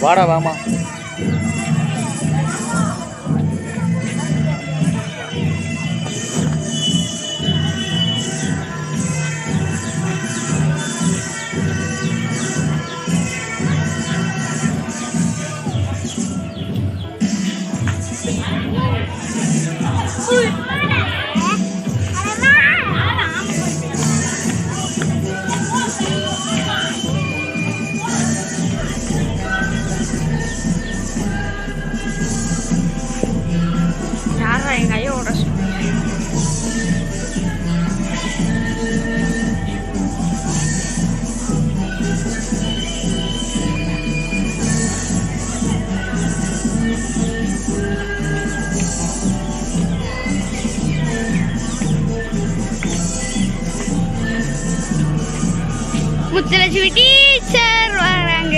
வாடா வாமா. Seleksi teacher orang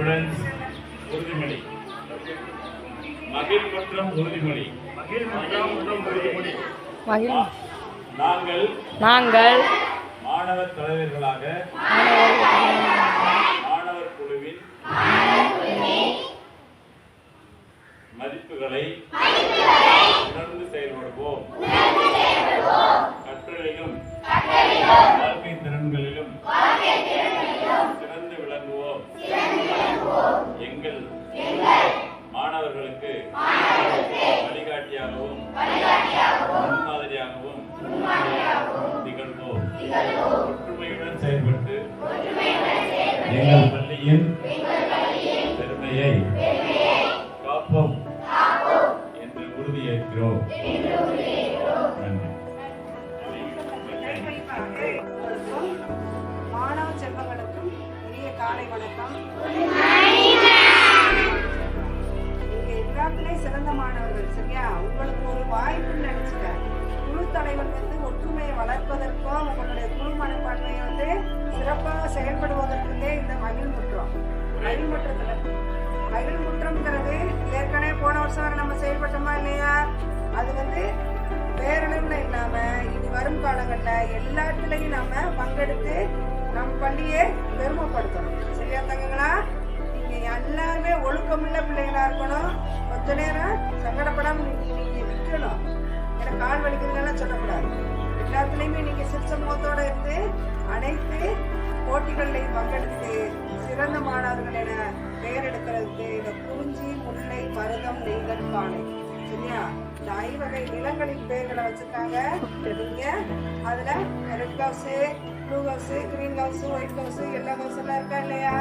students உறுதிமொழி. மகிழ் மற்றும் உறுதிமொழி மகிழ். மற்றும் உறுதிமொழி. மகிழ் நாங்கள் நாங்கள் மாணவர் தலைவர்களாக மாணவர் குழுவின் மதிப்புகளை உணர்ந்து செயல்படுவோம். கற்றலிலும் வாழ்க்கை திறன்களிலும் வழிகாட்டியாகவும் முன்மாதிரியாகவும் திகழ்வோம். ஒற்றுமையுடன் செயல்பட்டு எங்கள் பள்ளியின் பெருமையை காப்போம் என்று உறுதியேற்கிறோம். மாணவ செல்வங்களுக்கும் இனிய காலை வணக்கம். சிறப்பாக செயல்படுவதற்குள்ளே இந்த மகிழ்முற்றம் மகிழ்முற்றத்துல மகிழ்முற்றம்ங்கிறது ஏற்கனவே போன வருஷம் வரை நம்ம செயல்பட்டோமா இல்லையா? அது வந்து பேரளவுல இல்லாம இனி வரும் காலங்கள்ல எல்லாத்துலயும் நாம பங்கெடுத்து நம் பள்ளியை பெருமைப்படுத்தணும். சரியா தங்கங்களா? நீங்க எல்லாருமே ஒழுக்கமுள்ள பிள்ளைகளா இருக்கணும். கொஞ்ச நேரம் சங்கடப்படாம நீங்க நீங்க நிக்கணும். எனக்கு கால் வலிக்கிறதுனால சொல்லக்கூடாது. எல்லாத்துலயுமே நீங்க சிரிச்ச முகத்தோட இருந்து அனைத்து போட்டிகள்லையும் பங்கெடுத்து சிறந்த மாணவர்கள் என பெயர் எடுக்கிறதுக்கு இந்த குறிஞ்சி முல்லை மருதம் நெய்தல் பானை. சரியா? இந்த ஐவகை நிலங்களின் பெயர்களை வச்சிருக்காங்க. நீங்க அதுல red house blue house green house white house எல்லா ஹவுஸ் எல்லாம் இருக்கா இல்லையா?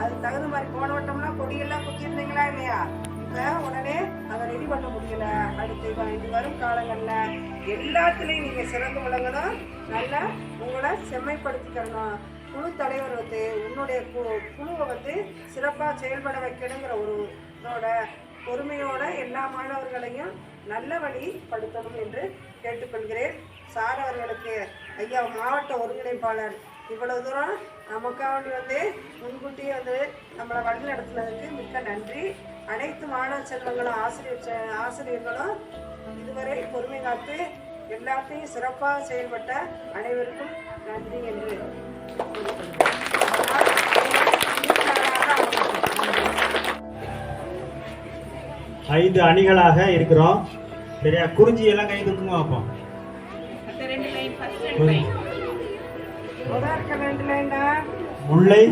அதுக்கு தகுந்த மாதிரி போன வட்டம்னா கொடியெல்லாம் குத்திருந்தீங்களா இல்லையா? இப்ப உடனே அதை ரெடி பண்ண முடியல. அடுத்து இது வரும் காலங்களில் எல்லாத்துலேயும் நீங்கள் சிறந்து விளங்கணும். நல்லா உங்களை செம்மைப்படுத்திக்கிறணும். குழு தலைவர் வந்து உன்னுடைய கு- குழுவை வந்து சிறப்பாக செயல்பட வைக்கணுங்கிற ஒரு இதோட பொறுமையோட எல்லா மாணவர்களையும் நல்ல வழிப்படுத்தணும் என்று கேட்டுக்கொள்கிறேன். சார் அவர்களுக்கு ஐயா மாவட்ட ஒருங்கிணைப்பாளர் இவ்வளவு தூரம் நமக்காண்டி வந்து முன்கூட்டியே வந்து நம்மளை வழி நடத்துனதுக்கு மிக்க நன்றி. அனைத்து மாணவ செல்வங்களும் ஆசிரியர் செ- ஆசிரியர்களும் இதுவரை பொறுமை காத்து எல்லாத்தையும் சிறப்பாக செயல்பட்ட அனைவருக்கும் நன்றி என்று ஐந்து அணிகளாக இருக்கிறோம். சரியா? குறிஞ்சி எல்லாம் கை தூக்குங்க பார்ப்போம் முல்லை.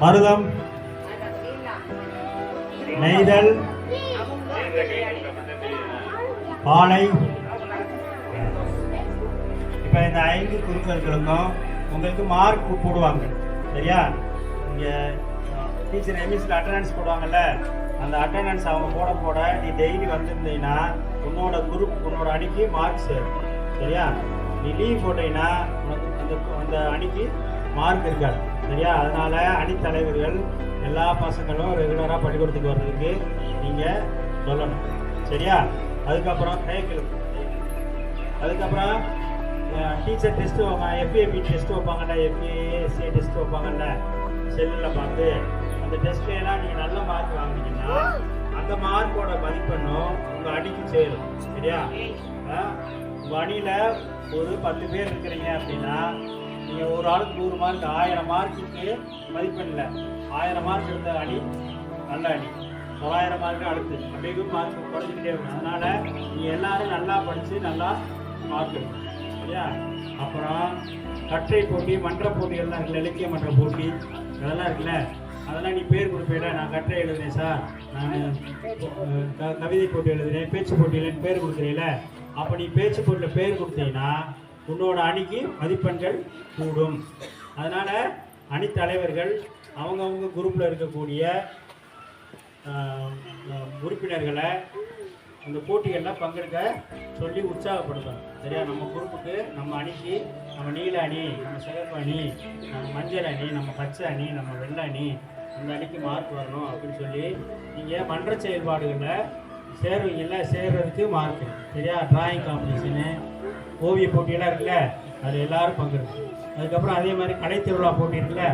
மருதம். நெய்தல். பாலை. இப்ப இந்த ஐந்து குழுக்களுக்கும் உங்களுக்கு மார்க் போடுவாங்க. சரியா? இங்க டீச்சர் எம்எஸ்ல அட்டண்டன்ஸ் போடுவாங்கல்ல. அந்த அட்டண்டன்ஸ் அவங்க போட போட நீ டெய்லி வந்திருந்தீங்கன்னா உன்னோட குரூப் உன்னோட அணிக்கு மார்க் சேரும். சரியா? நீ லீவ் போட்டீங்கன்னா அந்த அந்த அணிக்கு மார்க் இருக்காது. சரியா? அதனால அணி தலைவர்கள் எல்லா பசங்களும் ரெகுலராக பள்ளிக்கூடத்துக்கு வர்றதுக்கு நீங்கள் சொல்லணும். சரியா? அதுக்கப்புறம் கைக்கிழு அதுக்கப்புறம் டீச்சர் டெஸ்ட் வைப்பாங்க. எஃபிஏபி டெஸ்ட் வைப்பாங்கல்ல எஃபிஏஎஸ்சி டெஸ்ட் வைப்பாங்கல்ல. செல்லில் பார்த்து அந்த டெஸ்ட்லாம் நீங்கள் நல்ல மார்க் வாங்குனீங்கன்னா அந்த மார்க்கோட மதிப்பெண்ணும் உங்க அணிக்கு சேரும். சரியா? உங்க அணியில் ஒரு பத்து பேர் இருக்கிறீங்க அப்படின்னா நீங்கள் ஒரு ஆளுக்கு நூறு மார்க் ஆயிரம் மார்க்குக்கு மதிப்பெண்ல ஆயிரம் மார்க் இருந்த அணி நல்ல அணி. தொள்ளாயிரம் மார்க் அடுத்து. அப்படியே மார்க் குறைஞ்சிக்கிட்டே இருக்கும். அதனால நீ எல்லாரும் நல்லா படித்து நல்லா மார்க் எடுக்கணும் சரியா? அப்புறம் கற்றை போட்டி மன்ற போட்டிகள்லாம் இருக்குல்ல இலக்கிய மன்ற போட்டி அதெல்லாம் இருக்குல்ல? அதெல்லாம் நீ பேர் கொடுப்பேல நான் கட்டுரை எழுதுனேன் சார். நான் க- கவிதை போட்டி எழுதுனேன் பேச்சு போட்டியில் பேர் கொடுக்குறீல அப்போ நீ பேச்சு போட்டியில் பேர் கொடுத்தீங்கன்னா உன்னோட அணிக்கு மதிப்பெண்கள் கூடும். அதனால் அணித்தலைவர்கள் அவங்கவுங்க குரூப்பில் இருக்கக்கூடிய உறுப்பினர்களை அந்த போட்டிகளில் பங்கெடுக்க சொல்லி உற்சாகப்படுத்தணும். சரியா? நம்ம குரூப்புக்கு நம்ம அணிக்கு நம்ம நீல அணி நம்ம சிகப்பு அணி நம்ம மஞ்சள் அணி நம்ம பச்சை அணி நம்ம வெள்ளை அணி அந்த அணிக்கு மார்க் வரணும் அப்படின்னு சொல்லி நீங்கள் மன்ற செயல்பாடுகளில் சேருவீங்கல்ல சேர்றதுக்கு மார்க். சரியா? டிராயிங் காம்படிஷனு ஓவிய போட்டியெல்லாம் இருக்குல்ல அதில் எல்லோரும் பங்கெடுக்கும். அதுக்கப்புறம் அதே மாதிரி கலை திருவிழா போட்டி இருக்குல்ல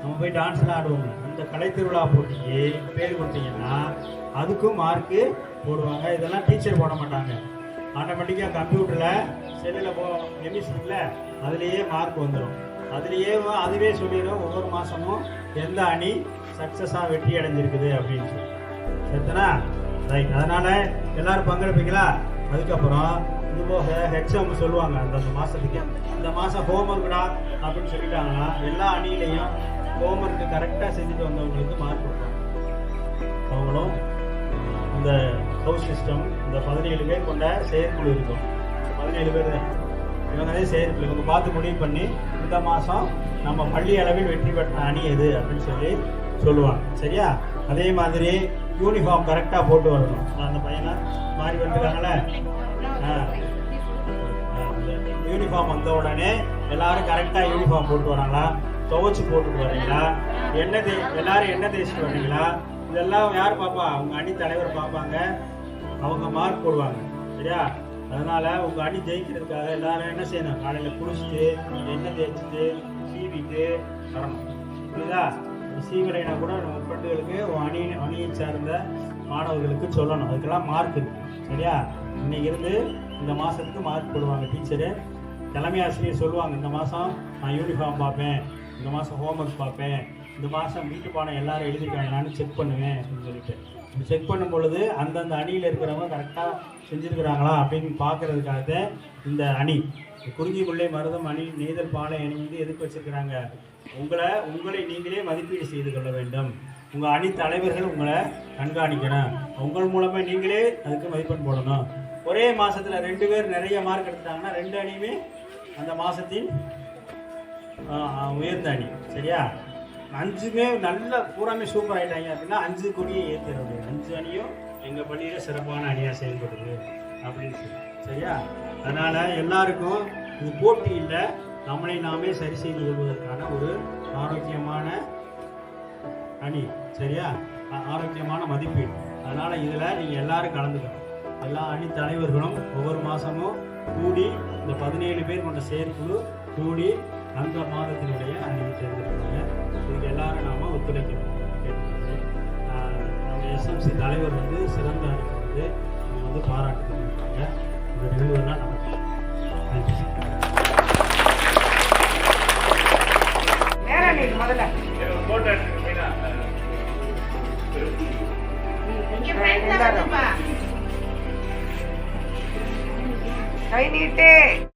நம்ம போய் டான்ஸ்லாம் ஆடுவோம். அந்த கலை திருவிழா போட்டிக்கு பேர் கொடுத்தீங்கன்னா அதுக்கும் மார்க்கு போடுவாங்க. இதெல்லாம் டீச்சர் போட மாட்டாங்க. ஆட்டோமேட்டிக்காக கம்ப்யூட்டரில் செல்லில் போ எமிஸ் இருக்குல்ல அதுலேயே மார்க் வந்துடும் அதுலேயே அதுவே சொல்லிடும். ஒவ்வொரு மாதமும் எந்த அணி சக்ஸஸாக வெற்றி அடைஞ்சிருக்குது அப்படின்னு சொல்லி. சரிதானா? ரைட் அதனால் எல்லோரும் பங்கெடுப்பீங்களா? அதுக்கப்புறம் இது போக ஹெச்எம் சொல்லுவாங்க. அந்தந்த மாதத்துக்கு இந்த மாதம் ஹோம் ஒர்க்குடா அப்படின்னு சொல்லிட்டாங்கன்னா எல்லா அணியிலையும் ஹோம்ஒர்க்கு கரெக்டாக செஞ்சுட்டு வந்தவங்களுக்கு மார்க் கொடுப்பாங்க. அவங்களும் இந்த ஹவுஸ் சிஸ்டம் இந்த பதினேழு பேர் கொண்ட செயற்குழு இருக்கும். பதினேழு பேர் தான். இவங்களே செயற்குழு. இவங்க பார்த்து முடிவு பண்ணி இந்த மாதம் நம்ம பள்ளி அளவில் வெற்றி பெற்ற அணி எது அப்படின்னு சொல்லி சொல்லுவாங்க. சரியா? அதே மாதிரி யூனிஃபார்ம் கரெக்டாக போட்டு வரணும். அந்த பையனை? மாறி வந்துருக்காங்களே யூனிஃபார்ம் வந்த உடனே எல்லாரும் கரெக்டாக யூனிஃபார்ம் போட்டு வராங்களா? துவைச்சு போட்டுட்டு வரீங்களா என்ன தே எல்லாரும் என்ன தேய்ச்சிட்டு வரீங்களா இதெல்லாம் யார் பார்ப்பா? அவங்க அணி தலைவர் பார்ப்பாங்க. அவங்க மார்க் போடுவாங்க. சரியா? அதனால உங்க அணி ஜெயிக்கிறதுக்காக எல்லாரும் என்ன செய்யணும்? காலையில குளிச்சுட்டு எண்ணெய் தேய்ச்சிட்டு சீவிட்டு வரணும். புரியுதா? சீவரைனா கூட நம்ம ஃப்ரெண்டுகளுக்கு அணி அணியை சார்ந்த மாணவர்களுக்கு சொல்லணும். அதுக்கெல்லாம் மார்க் இருக்கு. சரியா? இன்னைக்கு இருந்து இந்த மாசத்துக்கு மார்க் போடுவாங்க டீச்சரு தலைமை ஆசிரியர் சொல்லுவாங்க இந்த மாதம் நான் யூனிஃபார்ம் பார்ப்பேன். இந்த மாதம் ஹோம்ஒர்க் பார்ப்பேன். இந்த மாதம் வீட்டு பாடம் எல்லாரும் எழுதிருக்காங்களான்னு செக் பண்ணுவேன் அப்படின்னு சொல்லிட்டு. இப்படி செக் பண்ணும் பொழுது அந்தந்த அணியில் இருக்கிறவங்க கரெக்டாக செஞ்சுருக்கிறாங்களா அப்படின்னு பார்க்கறதுக்காக இந்த அணி. குறிஞ்சிக்குள்ளே மருதம் அணி நெய்தல் பாலை அணி வந்து எதுக்கு வச்சிருக்கிறாங்க? உங்களை உங்களை நீங்களே மதிப்பீடு செய்து கொள்ள வேண்டும். உங்கள் அணி தலைவர்கள் உங்களை கண்காணிக்கணும். உங்கள் மூலமாக நீங்களே அதுக்கு மதிப்பெண் போடணும். ஒரே மாதத்தில் ரெண்டு பேர் நிறைய மார்க் எடுத்துட்டாங்கன்னா ரெண்டு அணியுமே அந்த மாதத்தின் உயர்ந்த அணி. சரியா? அஞ்சுமே நல்ல பூராமே சூப்பர் ஆகிட்டாங்க அப்படின்னா அஞ்சு கொடியை ஏற்றுறது அஞ்சு அணியும் எங்கள் பள்ளியில் சிறப்பான அணியாக செயல்படுது அப்படின்னு சொல்லி. சரியா? அதனால் எல்லாருக்கும் இது போட்டி இல்லை. நம்மளை நாமே சரி செய்து கொள்வதற்கான ஒரு ஆரோக்கியமான அணி. சரியா? ஆரோக்கியமான மதிப்பீடு. அதனால் இதில் நீங்கள் எல்லாரும் கலந்துக்கணும். எல்லா அணி தலைவர்களும் ஒவ்வொரு மாதமும் கூடி இந்த பதினேழு பேர் கொண்ட செயற்குழு கூடி அந்த மாதத்தினுடைய அணியை தேர்ந்தெடுப்பாங்க இதுக்கு எல்லாரும் நாம ஒத்துழைக்கணும் கேட்டுக்கிறேன். நம்ம எஸ்எம்சி தலைவர் வந்து சிறந்த வந்து இவங்க வந்து பாராட்டு தெரிவிப்பாங்க இந்த நிகழ்வுலாம் நமக்கு. நன்றி முதல்ல. கை நீட்டு.